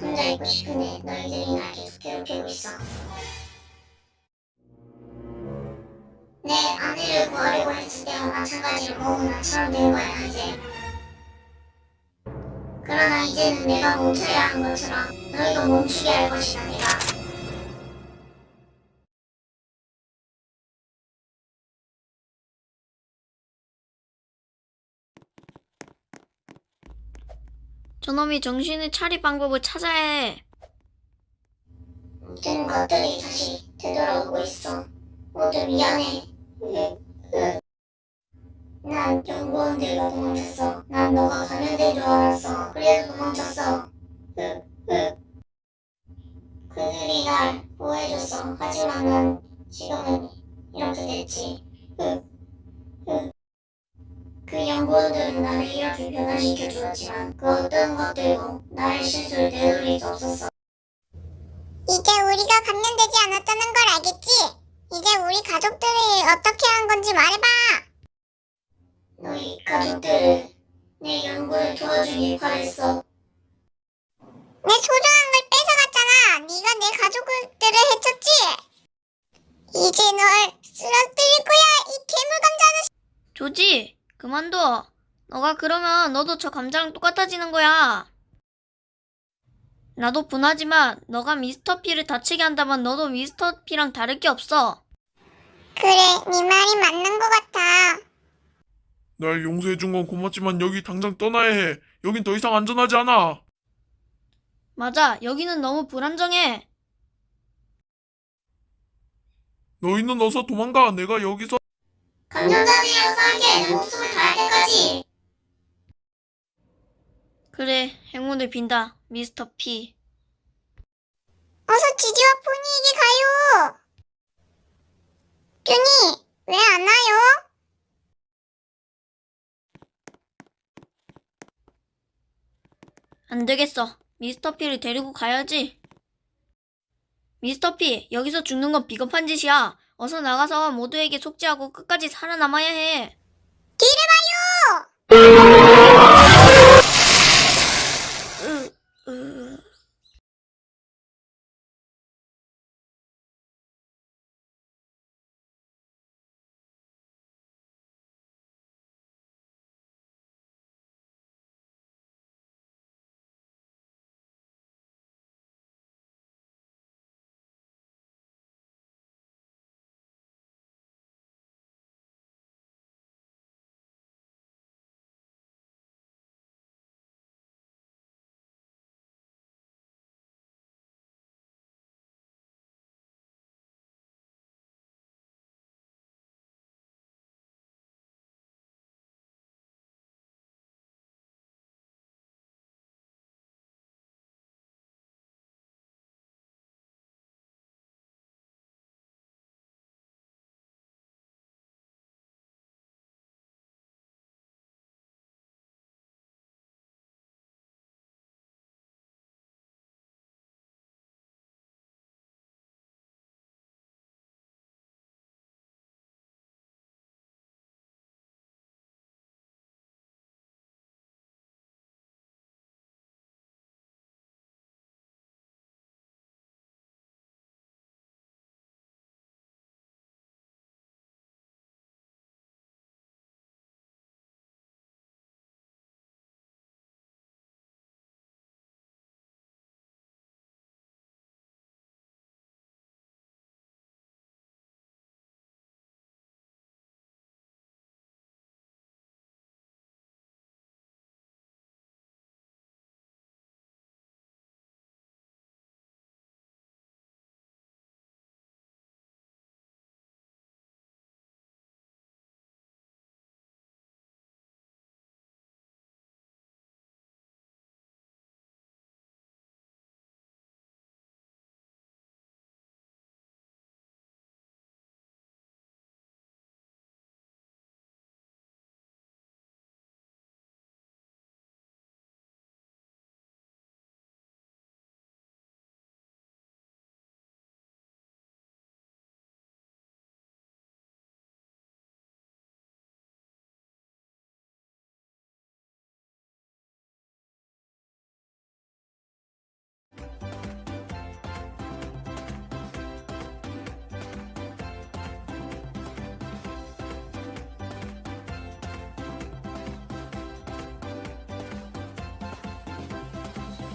혼자 있고 싶은데 너희들이 날 계속 괴롭히고 있어. 내 아내를 구하려고 했을 때와 마찬가지로 거우나처럼 된 거야 이제. 그러나 이제는 내가 멈춰야 하는 것처럼 너희도 멈추게 할 것이다 내가. 저놈이 정신을 차릴 방법을 찾아야 해. 된 것들이 다시 되돌아오고 있어. 모두 미안해. 난 연구원들과 도망쳤어. 난 너가 감염된 줄 알았어. 그래서 도망쳤어. 그들이 날 보호해줬어. 하지만 난 지금은 이렇게 됐지. 그 연구원들은 나를 이렇게 변화시켜 주었지만 그 어떤 것들도 나의 실수를 되돌릴 수 없었어. 이제 우리가 감염되지 않았다는 걸 알겠지? 이제 우리 가족들이 어떻게 한 건지 말해봐. 너희 가족들을 내 연구를 도와주길 바랬어. 내 소중한 걸 뺏어갔잖아. 네가 내 가족들을 해쳤지? 이제 널 쓰러뜨릴 거야, 이 괴물 감자는. 조지, 그만둬. 너가 그러면 너도 저 감자랑 똑같아지는 거야. 나도 분하지만 너가 미스터 피를 다치게 한다면 너도 미스터 피랑 다를 게 없어. 그래, 네 말이 맞는 것 같아. 날 용서해준 건 고맙지만 여기 당장 떠나야 해. 여긴 더 이상 안전하지 않아. 맞아, 여기는 너무 불안정해. 너희는 어서 도망가. 내가 여기서 싸우게 내 목숨을 다할 때까지. 그래, 행운을 빈다, 미스터 피. 어서 지지와 포니에게 가요. 쭈니, 왜 안 와요? 안 되겠어. 미스터 피를 데리고 가야지. 미스터 피, 여기서 죽는 건 비겁한 짓이야. 어서 나가서 모두에게 속죄하고 끝까지 살아남아야 해. 봐요!